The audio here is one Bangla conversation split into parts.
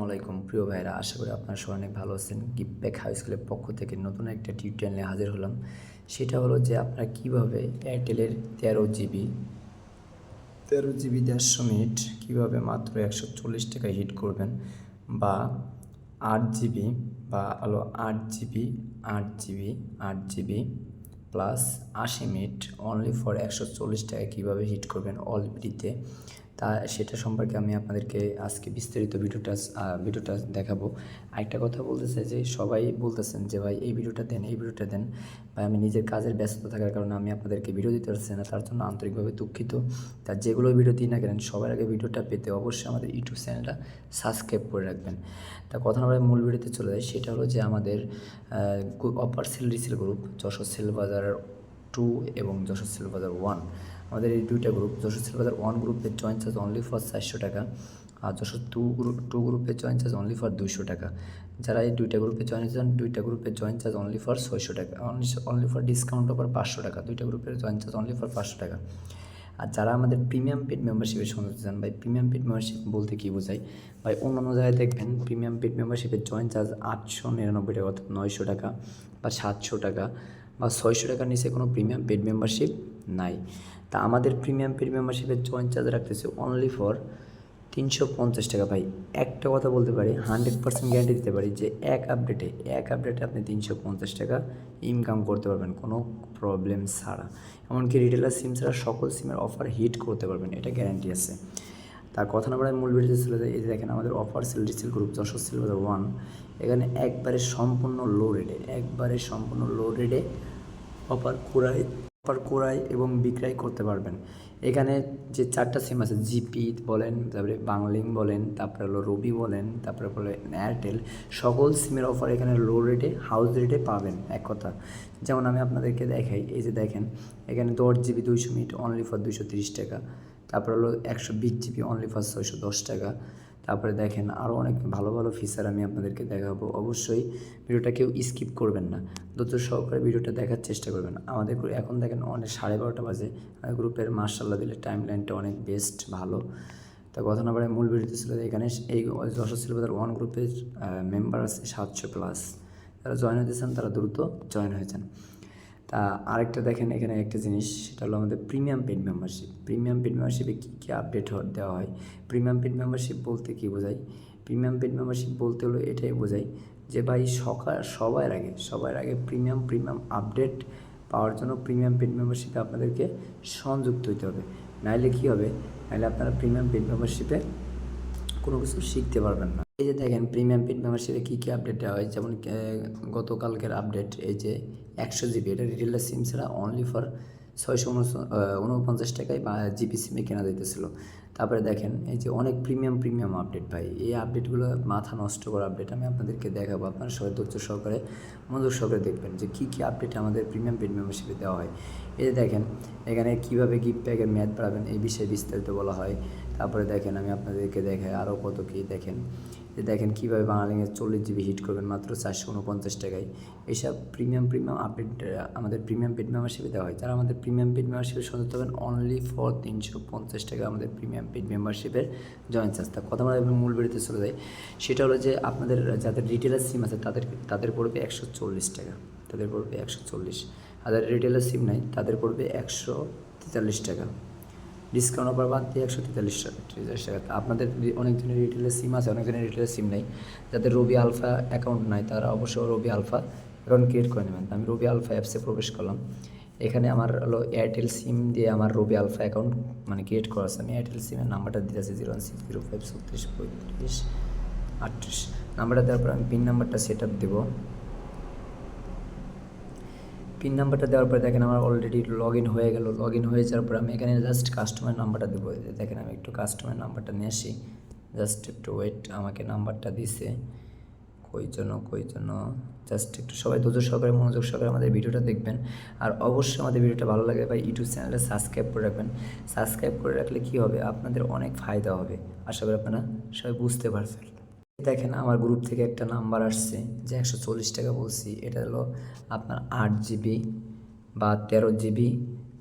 আসসালামাইকুম প্রিয় ভাইরা আশা করি আপনারা সবাই অনেক ভালো আছেন। গিফট ব্যাক হাই স্কুলের পক্ষ থেকে নতুন একটা টিউটোরিয়াল নিয়ে হাজির হলাম। সেটা হলো যে আপনারা কীভাবে এয়ারটেলের তেরো জিবি তেরো জিবি দেড়শো মিনিট কীভাবে মাত্র একশো চল্লিশ টাকায় হিট করবেন বা আট জিবি বা হলো আট জিবি আট জিবি আট জিবি প্লাস আশি মিনিট অনলি ফর একশো চল্লিশ টাকায় কীভাবে হিট করবেন অল বিডিতে তা সেটা সম্পর্কে আমি আপনাদেরকে আজকে বিস্তারিত ভিডিওটা ভিডিওটা দেখাবো। আরেকটা কথা বলতেছে যে, সবাই বলতেছেন যে, ভাই, এই ভিডিওটা দেন, এই ভিডিওটা দেন। ভাই, আমি নিজের কাজের ব্যস্ত থাকার কারণে আমি আপনাদেরকে ভিডিও দিতে পারছি না। তার জন্য আন্তরিকভাবে দুঃখিত। তা যেগুলো ভিডিও দিই না কেন, সবার আগে ভিডিওটা পেতে অবশ্যই আমাদের ইউটিউব চ্যানেলটা সাবস্ক্রাইব করে রাখবেন। তা কথা না মূল ভিডিওতে চলে যায় সেটা হলো যে, আমাদের offer sell resell group Jessore sell Bazar two এবং যশোর সেল বাজার ওয়ান আমাদের এই দুইটা group Jessore sell Bazar one গ্রুপের জয়েন চার্জ অনলি ফর চারশো টাকা আর যশোর টু গ্রুপ টু গ্রুপের জয়েন চার্জ অনলি ফর দুইশো টাকা। যারা এই দুইটা গ্রুপে জয়েন চান, দুইটা গ্রুপের জয়েন চার্জ অনলি ফর ছয়শো টাকা অনলি ফর ডিসকাউন্ট ওপর পাঁচশো টাকা, দুইটা গ্রুপের জয়েন চার্জ অনলি ফর পাঁচশো টাকা। আর যারা আমাদের প্রিমিয়াম পেড মেম্বারশিপের সঙ্গে চান ভাই প্রিমিয়াম পেড মেম্বারশিপ বলতে কী বোঝায়? ভাই, অন্যান্য জায়গায় দেখবেন প্রিমিয়াম পেড মেম্বারশিপের জয়েন চার্জ আটশো নিরানব্বই টাকা অর্থাৎ নয়শো টাকা বা সাতশো টাকা বা ছয়শো টাকার নিচে কোনো প্রিমিয়াম পেড মেম্বারশিপ নাই। তা আমাদের প্রিমিয়াম পেড মেম্বারশিপের জয়েন চার্জ রাখতেছে অনলি ফর তিনশো পঞ্চাশ টাকা। ভাই, একটা কথা বলতে পারি হান্ড্রেড পার্সেন্ট গ্যারান্টি দিতে পারি যে এক আপডেটে এক আপডেটে আপনি তিনশো পঞ্চাশ টাকা ইনকাম করতে পারবেন, কোনো প্রবলেম ছাড়া। এমনকি রিটেলার সিম ছাড়া সকল সিমের অফার হিট করতে পারবেন, এটা গ্যারান্টি আছে। তার কথা না বলে মূল ভিডিওতে চলে যায় এই দেখেন আমাদের offer sell resell group Jessore sell Bazar one এখানে একবারে সম্পূর্ণ লো রেটে একবারে সম্পূর্ণ লো রেটে অফার ক্রয় অফার ক্রয় এবং বিক্রয় করতে পারবেন। এখানে যে চারটা সিম আছে জিপি বলেন, তারপরে বাংলিং বলেন, তারপরে হলো রবি বলেন, তারপরে বলে এয়ারটেল, সকল সিমের অফার এখানে লো রেটে হাউস রেটে পাবেন, এক কথা। যেমন আমি আপনাদেরকে দেখাই, এই যে দেখেন, এখানে দশ জিবি দুইশো মিনিট অনলি ফর দুইশো তিরিশ টাকা। তারপরে হলো একশো বিশ জিবি অনলি ফর ছয়শো দশ টাকা। তারপরে দেখেন আরও অনেক ভালো ভালো ফিচার আমি আপনাদেরকে দেখাবো। অবশ্যই ভিডিওটা কেউ স্কিপ করবেন না। দ্রুত সহকারে ভিডিওটা দেখার চেষ্টা করবেন। আমাদের এখন দেখেন অনেক সাড়ে বারোটা বাজে। গ্রুপের মার্শাল্লাহ দিলে টাইম লাইনটা অনেক বেস্ট ভালো। তা কথা না মূল ভিডিওতে ছিল এখানে। এই যশোর সিলবাজার ওয়ান গ্রুপের মেম্বার আছে সাতশো প্লাস যারা জয়েন হতে চান তারা দ্রুত জয়েন হয়ে যান তা আরেকটা দেখেন এখানে একটা জিনিস, সেটা হলো আমাদের premium paid membership premium paid মেম্বারশিপে কী কী আপডেট দেওয়া হয়? প্রিমিয়াম পেড মেম্বারশিপ বলতে কী বোঝায়? প্রিমিয়াম পেড মেম্বারশিপ বলতে হলো এটাই বোঝায় যে ভাই সকাল সবার আগে সবার আগে প্রিমিয়াম প্রিমিয়াম আপডেট পাওয়ার জন্য প্রিমিয়াম পেড মেম্বারশিপে আপনাদেরকে সংযুক্ত হতে হবে। নাইলে কী হবে? নাইলে আপনারা প্রিমিয়াম পেড মেম্বারশিপে কোনো কিছু শিখতে পারবেন না। এই যে দেখেন প্রিমিয়াম পেড মেম্বারশিপে কী কী আপডেট দেওয়া হয় যেমন গতকালকের আপডেট এই যে একশো জিবি এটা রিটেলার সিম ছাড়া অনলি ফর ছয়শো উনপঞ্চাশ টাকায় বা জিবি সিমে কেনা দিতেছিল তারপরে দেখেন, এই যে অনেক প্রিমিয়াম প্রিমিয়াম আপডেট ভাই। এই আপডেটগুলো মাথা নষ্ট করা আপডেট আমি আপনাদেরকে দেখাবো। আপনারা সবাই ধৈর্য সহকারে, মনোযোগ সহকারে দেখবেন যে কী কী আপডেট আমাদের প্রিমিয়াম পেড মেম্বারশিপে দেওয়া হয়। এই যে দেখেন, এখানে কীভাবে গিফট প্যাকের মেয়াদ বাড়াবেন এই বিষয়ে বিস্তারিত বলা হয়। তারপরে দেখেন, আমি আপনাদেরকে দেখাই আরও কত কী দেখেন। যে দেখেন কীভাবে বাঙালিংয়ের চল্লিশ জিবি হিট করবেন মাত্র চারশো উনপঞ্চাশ টাকায়। এইসব প্রিমিয়াম প্রিমিয়াম আপডেট আমাদের প্রিমিয়াম পেড মেম্বারশিপে দেওয়া হয়। তারা আমাদের প্রিমিয়াম পেড মেম্বারশিপে সংযুক্ত হবেন অনলি ফর তিনশো পঞ্চাশ টাকা আমাদের প্রিমিয়াম পেড মেম্বারশিপের জয়েন চার্জ তা কথা বলে মূল বেরোতে চলে যায়। সেটা হলো যে আপনাদের যাদের রিটেলার সিম আছে, তাদের তাদের পড়বে একশো চল্লিশ টাকা। তাদের পড়বে একশো চল্লিশ। আর রিটেলার সিম নাই, তাদের পড়বে একশো তেতাল্লিশ টাকা। ডিসকাউন্ট অফার বাদ দিয়ে একশো তেতাল্লিশ টাকা তেতাল্লিশ টাকা আপনাদের যদি অনেকজনের রিটেলের সিম আছে, অনেক অনেকজনের রিটেলের সিম নেই, যাদের রবি আলফা অ্যাকাউন্ট নাই, তারা অবশ্যই রবি আলফা অ্যাকাউন্ট ক্রিয়েট করে নেবেন। আমি রবি আলফা অ্যাপসে প্রবেশ করলাম। এখানে আমার হলো এয়ারটেল সিম দিয়ে আমার রবি আলফা অ্যাকাউন্ট মানে ক্রিয়েট করা আছে। আমি এয়ারটেল সিমের নাম্বারটা দিতে আছে zero one six zero five ছত্রিশ পঁয়ত্রিশ আটত্রিশ। নাম্বারটা দেওয়ার পর আমি পিন নাম্বারটা সেট আপ দেবো। পিন নাম্বারটা দেওয়ার পরে দেখেন আমার অলরেডি লগ ইন হয়ে গেল। লগ ইন হয়ে যাওয়ার পর আমি এখানে জাস্ট কাস্টমার নাম্বারটা দেবো। দেখেন আমি একটু কাস্টমার নাম্বারটা নিয়ে আসি। জাস্ট একটু ওয়েট আমাকে নাম্বারটা দিছে। কই জন্য কই জন্য জাস্ট একটু সবাই ধৈর্য সহকারে, মনোযোগ সহকারে আমাদের ভিডিওটা দেখবেন। আর অবশ্যই আমাদের ভিডিওটা ভালো লাগে বা ইউটিউব চ্যানেলটা সাবস্ক্রাইব করে রাখবেন। সাবস্ক্রাইব করে রাখলে কী হবে? আপনাদের অনেক ফায়দা হবে। আশা করি আপনারা সবাই বুঝতে পারছেন। দেখেন আমার গ্রুপ থেকে একটা নাম্বার আসছে যে একশো চল্লিশ টাকা বলছি। এটা হলো আপনার আট জিবি বা তেরো জিবি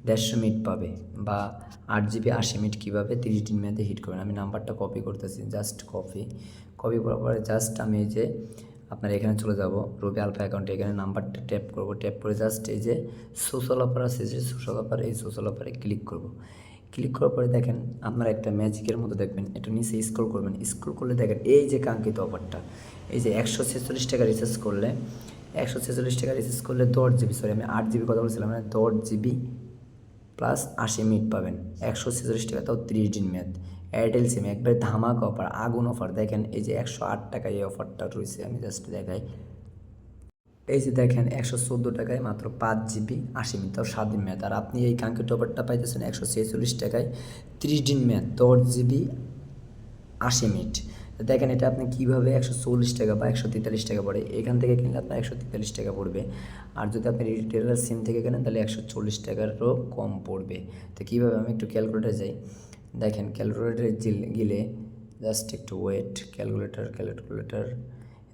দেড়শো মিনিট পাবে বা আট জিবি আশি মিনিট কীভাবে তিরিশ দিন মেয়াদে হিট করবেন। আমি নাম্বারটা কপি করতেছি জাস্ট কপি কপি করার পরে জাস্ট আমি এই যে আপনার এখানে চলে যাব রবি আলফা অ্যাকাউন্টে এখানে নাম্বারটা ট্যাপ করব। ট্যাপ করে জাস্ট এই যে সোশ্যাল অফার আছে, যে সোশ্যাল অফার এই সোশ্যাল অফারে ক্লিক করব। ক্লিক করার পরে দেখেন আপনারা একটা ম্যাজিকের মতো দেখবেন। একটু নিচে স্ক্রল করবেন। স্ক্রল করলে দেখেন এই যে কাঙ্ক্ষিত অফারটা এই যে একশো ছেচল্লিশ টাকা রিচার্জ করলে, একশো ছেচল্লিশ টাকা রিচার্জ করলে দশ জিবি সরি আমি আট জিবি কথা বলছিলাম মানে দশ জিবি প্লাস আশি মিনিট পাবেন। একশো ছেচল্লিশ টাকা, তাও ত্রিশ দিন মেয়াদ। এয়ারটেল সিম একবারে ধামাকা অফার আগুন অফার দেখেন এই যে একশো আট টাকা এই অফারটা রয়েছে, আমি জাস্ট দেখাই। এই যে দেখেন, একশো চোদ্দ টাকায় মাত্র পাঁচ জিবি, আশি মিনিট তাও সাত দিন মেয়াদ। আর আপনি এই কাঙ্ক্ষিত অফারটা পাইতেছেন একশো ছেচল্লিশ টাকায় ত্রিশ দিন মেয়াদ, দশ জিবি, আশি মিনিট। দেখেন, এটা আপনি কীভাবে একশো চল্লিশ টাকা বা একশো তেতাল্লিশ টাকা পড়ে, এখান থেকে কিনলে আপনার একশো তেতাল্লিশ টাকা পড়বে। আর যদি আপনি রিটেলার সিম থেকে কেনেন, তাহলে একশো চল্লিশ টাকারও কম পড়বে। তো কীভাবে? আমি একটু ক্যালকুলেটার যাই। দেখেন ক্যালকুলেটারে গেলে জাস্ট একটু ওয়েট ক্যালকুলেটার ক্যালকুলেটার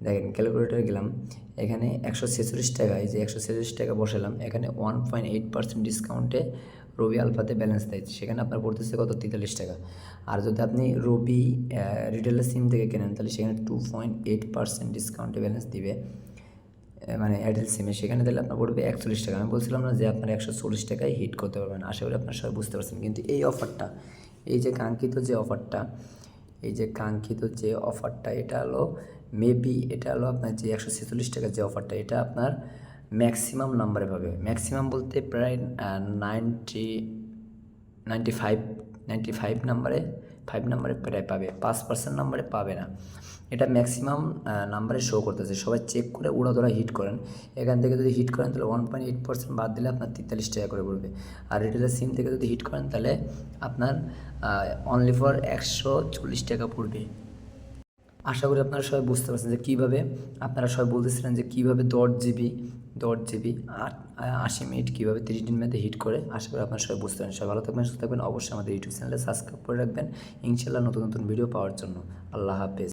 দেখেন ক্যালকুলেটারে গেলাম, এখানে একশো ছেচল্লিশ টাকা এই যে একশো ছেচল্লিশ টাকা বসালাম, এখানে ওয়ান পয়েন্ট এইট পার্সেন্ট ডিসকাউন্টে রবি আলফাতে ব্যালেন্স দেয় সেখানে আপনার পড়তেছে কত? তেতাল্লিশ টাকা। আর যদি আপনি রবি রিটেলার সিম থেকে কেনেন, তাহলে সেখানে টু পয়েন্ট এইট পার্সেন্ট ডিসকাউন্টে ব্যালেন্স দিবে মানে এয়ারটেল সিমে সেখানে তাহলে আপনার পড়বে একচল্লিশ টাকা। আমি বলছিলাম না যে আপনার একশো চল্লিশ টাকায় হিট করতে পারবেন আশা করি আপনার সবাই বুঝতে পারছেন। কিন্তু এই অফারটা, এই যে কাঙ্ক্ষিত যে অফারটা, এই যে কাঙ্ক্ষিত যে অফারটা, এটা হলো মেবি এটা হলো আপনার যে একশো ছেচল্লিশ টাকার যে অফারটা এটা আপনার ম্যাক্সিমাম নাম্বারে পাবে। ম্যাক্সিমাম বলতে প্রায় ninety ninety five ninety five নাম্বারে ফাইভ নাম্বারে প্রায় পাবে। পাঁচ পার্সেন্ট নাম্বারে পাবে না। এটা ম্যাক্সিমাম নাম্বারে শো করতেছে। সবাই চেক করে উড়াধরা হিট করেন। এখান থেকে যদি হিট করেন, তাহলে ওয়ান পয়েন্ট এইট পার্সেন্ট বাদ দিলে আপনার তেতাল্লিশ টাকা করে পড়বে। আর রিটেলার সিম থেকে যদি হিট করেন, তাহলে আপনার অনলি ফর একশো চল্লিশ টাকা পড়বে। আশা করি আপনারা সবাই বুঝতে পারছেন যে কীভাবে আপনারা সবাই বলতেছিলেন যে কীভাবে দশ জিবি দশ জিবি আট, আশি মিনিট কীভাবে তিরিশ দিন মেয়াদে হিট করে, আশা করি আপনারা সবাই বুঝতে পারেন সবাই ভালো থাকবেন, সুস্থ থাকবেন, অবশ্যই আমাদের ইউটিউব চ্যানেলে সাবস্ক্রাইব করে রাখবেন। ইনশাল্লাহ নতুন নতুন ভিডিও পাওয়ার জন্য। আল্লাহ হাফেজ।